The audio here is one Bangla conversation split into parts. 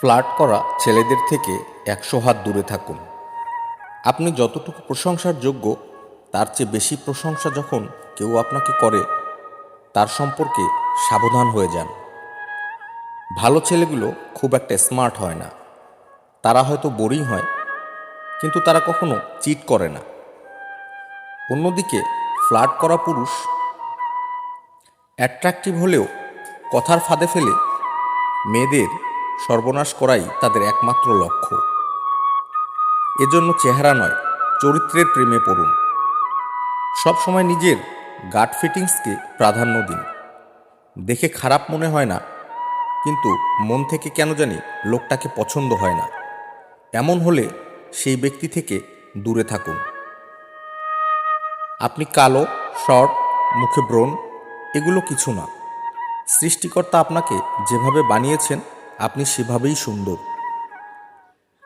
ফ্লার্ট করা ছেলেদের থেকে একশো হাত দূরে থাকুন। আপনি যতটুকু প্রশংসার যোগ্য, তার চেয়ে বেশি প্রশংসা যখন কেউ আপনাকে করে, তার সম্পর্কে সাবধান হয়ে যান। ভালো ছেলেগুলো খুব একটা স্মার্ট হয় না। তারা হয়তো বোরিং হয়, কিন্তু তারা কখনো চিট করে না। অন্যদিকে, ফ্লার্ট করা পুরুষ অ্যাট্রাকটিভ হলেও কথার ফাঁদে ফেলে মেয়েদের সর্বনাশ করাই তাদের একমাত্র লক্ষ্য। এজন্য চেহারা নয়, চরিত্রের প্রেমে পড়ুন। সবসময় নিজের গাট ফিটিংসকে প্রাধান্য দিন। দেখে খারাপ মনে হয় না, কিন্তু মন থেকে কেন জানি লোকটাকে পছন্দ হয় না। এমন হলে সেই ব্যক্তি থেকে দূরে থাকুন। আপনি কালো, শর্ট, মুখে ব্রণ, এগুলো কিছু না। সৃষ্টিকর্তা আপনাকে যেভাবে বানিয়েছেন আপনি সেভাবেই সুন্দর।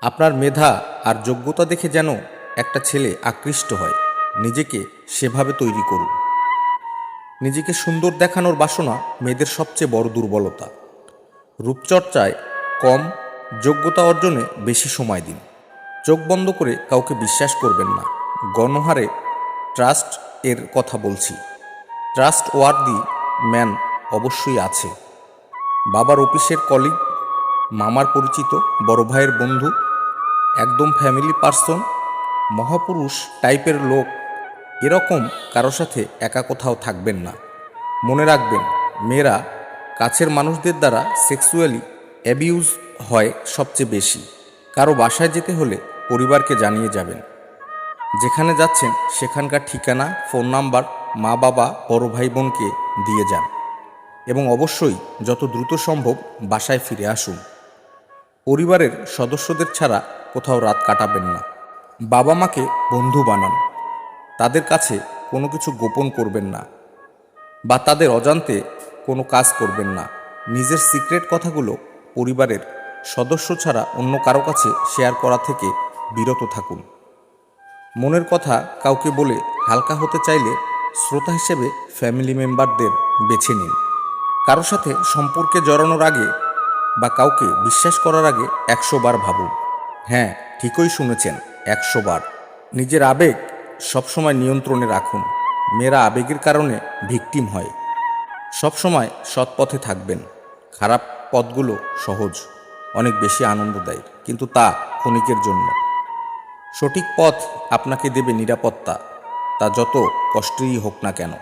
আপনার মেধা আর যোগ্যতা দেখে যেন একটা ছেলে আকৃষ্ট হয়, নিজেকে সেভাবে তৈরি করুন। নিজেকে সুন্দর দেখানোর বাসনা মেয়েদের সবচেয়ে বড় দুর্বলতা। রূপচর্চায় কম যোগ্যতা অর্জনে বেশি সময় দিন। চোখ বন্ধ করে কাউকে বিশ্বাস করবেন না। গণহারে ট্রাস্ট এর কথা বলছি। ট্রাস্ট ওয়ার্দি ম্যান অবশ্যই আছে। বাবার অফিসের কলিগ মামার পরিচিত বড় ভাইয়ের বন্ধু, একদম ফ্যামিলি পার্সন মহাপুরুষ টাইপের লোক, এরকম কারও সাথে একা কোথাও থাকবেন না। মনে রাখবেন, মেয়েরা কাছের মানুষদের দ্বারা সেক্সুয়ালি অ্যাবিউজ হয় সবচেয়ে বেশি। কারও বাসায় যেতে হলে পরিবারকে জানিয়ে যাবেন। যেখানে যাচ্ছেন সেখানকার ঠিকানা ফোন নাম্বার মা বাবা, বড় ভাই বোনকে দিয়ে যান। এবং অবশ্যই যত দ্রুত সম্ভব বাসায় ফিরে আসুন। পরিবারের সদস্যদের ছাড়া কোথাও রাত কাটাবেন না। বাবা মাকে বন্ধু বানান। তাদের কাছে কোনো কিছু গোপন করবেন না। বা তাদের অজান্তে কোনো কাজ করবেন না। নিজের সিক্রেট কথাগুলো পরিবারের সদস্য ছাড়া অন্য কারও কাছে শেয়ার করা থেকে বিরত থাকুন। মনের কথা কাউকে বলে হালকা হতে চাইলে শ্রোতা হিসেবে ফ্যামিলি মেম্বারদের বেছে নিন। কারও সাথে সম্পর্কে জড়ানোর আগে বা কাউকে বিশ্বাস করার আগে একশো বার ভাবুন। হ্যাঁ ঠিকই শুনেছেন, একশো বার। নিজের আবেগ সবসময় নিয়ন্ত্রণে রাখুন। মেয়েরা আবেগের কারণে ভিকটিম হয়। সবসময় সৎ পথে থাকবেন। খারাপ পথগুলো সহজ, অনেক বেশি আনন্দ দেয়, কিন্তু তা ক্ষণিকের জন্য। সঠিক পথ আপনাকে দেবে নিরাপত্তা, তা যত কষ্টেই হোক না কেন।